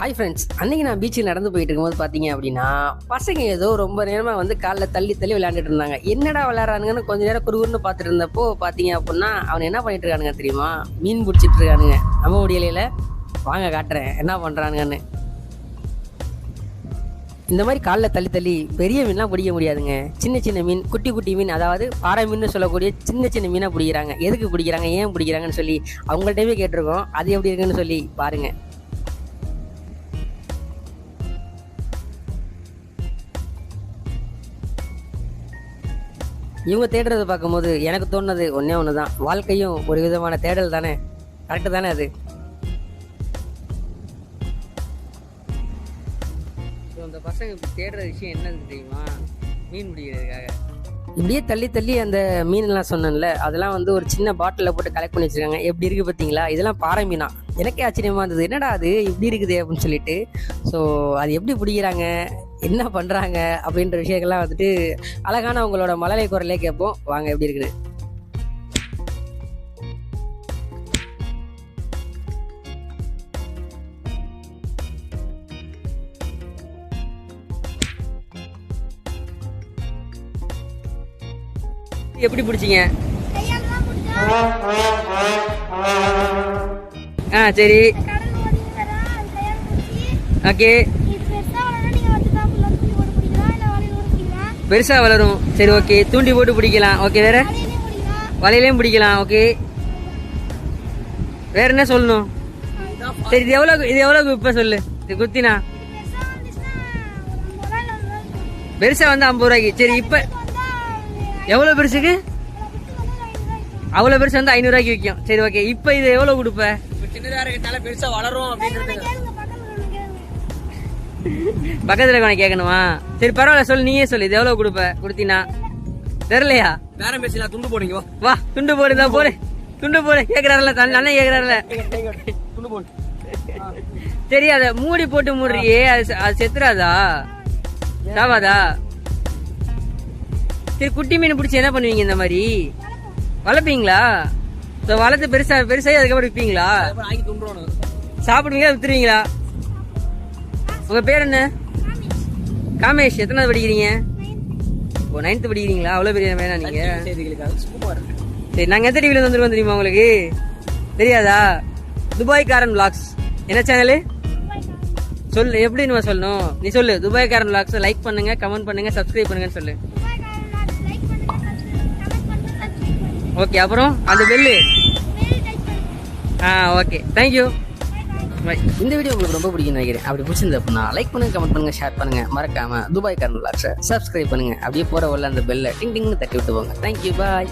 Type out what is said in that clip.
Hi friends அன்னைக்கு நான் பீச்சில் நடந்து போயிட்டு இருக்கும்போது பார்த்தீங்க அப்படின்னா பசங்க ஏதோ ரொம்ப நேரமாக வந்து காலைல தள்ளி தள்ளி விளையாண்டுட்டு இருந்தாங்க. என்னடா விளையாடுறானுங்கன்னு கொஞ்ச நேரம் குறுகுன்னு பார்த்துட்டு இருந்தப்போ பார்த்தீங்க அப்படின்னா அவன் என்ன பண்ணிட்டு இருக்கானுங்க தெரியுமா? மீன் பிடிச்சிட்டு இருக்கானுங்க. நம்ம முடியலையில? வாங்க காட்டுறேன். என்ன பண்ணுறானுங்கன்னு இந்த மாதிரி காலில் தள்ளி தள்ளி பெரிய மீன்லாம் பிடிக்க முடியாதுங்க. சின்ன சின்ன மீன் குட்டி குட்டி மீன் அதாவது பாறை மீன் சொல்லக்கூடிய சின்ன சின்ன மீனாக பிடிக்கிறாங்க. எதுக்கு பிடிக்கிறாங்க? ஏன் பிடிக்கிறாங்கன்னு சொல்லி அவங்கள்ட்டவே கேட்டிருக்கோம். அது எப்படி இருக்குன்னு சொல்லி பாருங்கள் இவங்க தேடுறதை பார்க்கும்போது எனக்கு தோணுனது ஒன்றே ஒன்று தான் வாழ்க்கையும் ஒரு விதமான தேடல் தானே? கரெக்டு தானே அது? ஸோ அந்த பசங்க தேடுற விஷயம் என்னது தெரியுமா? மீன் பிடிக்கிறதுக்காக. இப்படியே தள்ளி தள்ளி அந்த மீன்லாம் சொன்னேன்ல அதெல்லாம் வந்து ஒரு சின்ன பாட்டிலில் போட்டு கலெக்ட் பண்ணி வச்சிருக்காங்க. எப்படி இருக்குது பார்த்தீங்களா இதெல்லாம் பாறை மீனா. எனக்கே ஆச்சரியமாக இருந்தது. என்னடா அது? இப்படி இருக்குது அப்படின்னு சொல்லிட்டு. ஸோ அது எப்படி பிடிக்கிறாங்க? என்ன பண்ணுறாங்க அப்படின்ற விஷயங்கள்லாம் வந்துட்டு அழகான அவங்களோட மழலை குரலே கேட்போம். வாங்க எப்படி இருக்குது? எப்படி பிடிச்சிங்க? ஆ சரி. ஓகே. பெருசா வளரும். சரி ஓகே. தூண்டி போட்டு பிடிக்கலாம். ஓகே வேற? வலையிலையும் பிடிக்கலாம். ஓகே. வேற என்ன சொல்லணும்? சரி இது எவ்வளவு இது எவ்வளவு இப்ப சொல்லு. இது குத்தினா? பெருசா வந்து ஐம்பது ரூபாய்க்கு. சரி இப்ப எவ்வளவு பெருசுக்கு? அவ்வளவு பெருசு வந்து ஐநூறு ரூபாய்க்கு விற்கும் சரி ஓகே இப்ப இது எவ்வளவு கொடுப்ப? சின்னதா இருக்கனால பெருசா வளரும் அப்படின்றது. பக்கத்துல இருக்கவனை கேட்கணுமா? சரி பரவாயில்ல சொல்லு நீயே சொல்லு. இது எவ்வளவு கொடுப்ப? கொடுத்தீனா தெரியலையா நேரம் பேசலாம் துண்டு போடுங்க வா. வா துண்டு போடுதா போடு. துண்டு போடு கேக்குறாருல தன் அண்ணன் கேக்குறாருல. துண்டு போடு. சரி அத மூடி போட்டு மூடுறியே அது அது செத்துறாதா? சாவாதா? சரி குட்டி மீன் பிடிச்சி என்ன பண்ணுவீங்க இந்த மாதிரி? வளர்ப்பீங்களா? ஸோ வளர்த்து பெருசா பெருசாகி அதுக்கப்புறம் விற்பீங்களா? சாப்பிடுவீங்களா வித்துருவீங்களா? உங்க பேர் என்ன? காமேஷ் எத்தனாவது படிக்கிறீங்க? ஓ நைன்த்து படிக்கிறீங்களா? அவ்வளோ பெரிய வேணாம் நீங்க. சரி நாங்கள் எந்த டிவியில் வந்துருவோம் தெரியுமா உங்களுக்கு? தெரியாதா? துபாய் காரன் vlogs. என்ன சேனலு சொல்லு எப்படி நம்ம சொல்லணும்? நீ சொல்லு துபாய் காரன் vlogs. லைக் பண்ணுங்க கமெண்ட் பண்ணுங்க சப்ஸ்கிரைப் பண்ணுங்கன்னு சொல்லு. ஓகே அப்புறம் அந்த பெல்லு ஆ ஓகே தேங்க்யூ இந்த வீடியோ உங்களுக்கு ரொம்ப பிடிக்கும் நினைக்கிறேன். அப்படி பிடிச்சிருந்தது அப்படின்னா லைக் பண்ணுங்க கமெண்ட் பண்ணுங்க ஷேர் பண்ணுங்க. மறக்காம துபாய் காரன் சப்ஸ்கிரைப் பண்ணுங்க. அப்படியே போற உள்ள அந்த பெல்ல டிங் டிங்னு தட்டி விட்டு போங்க தேங்க்யூ பாய்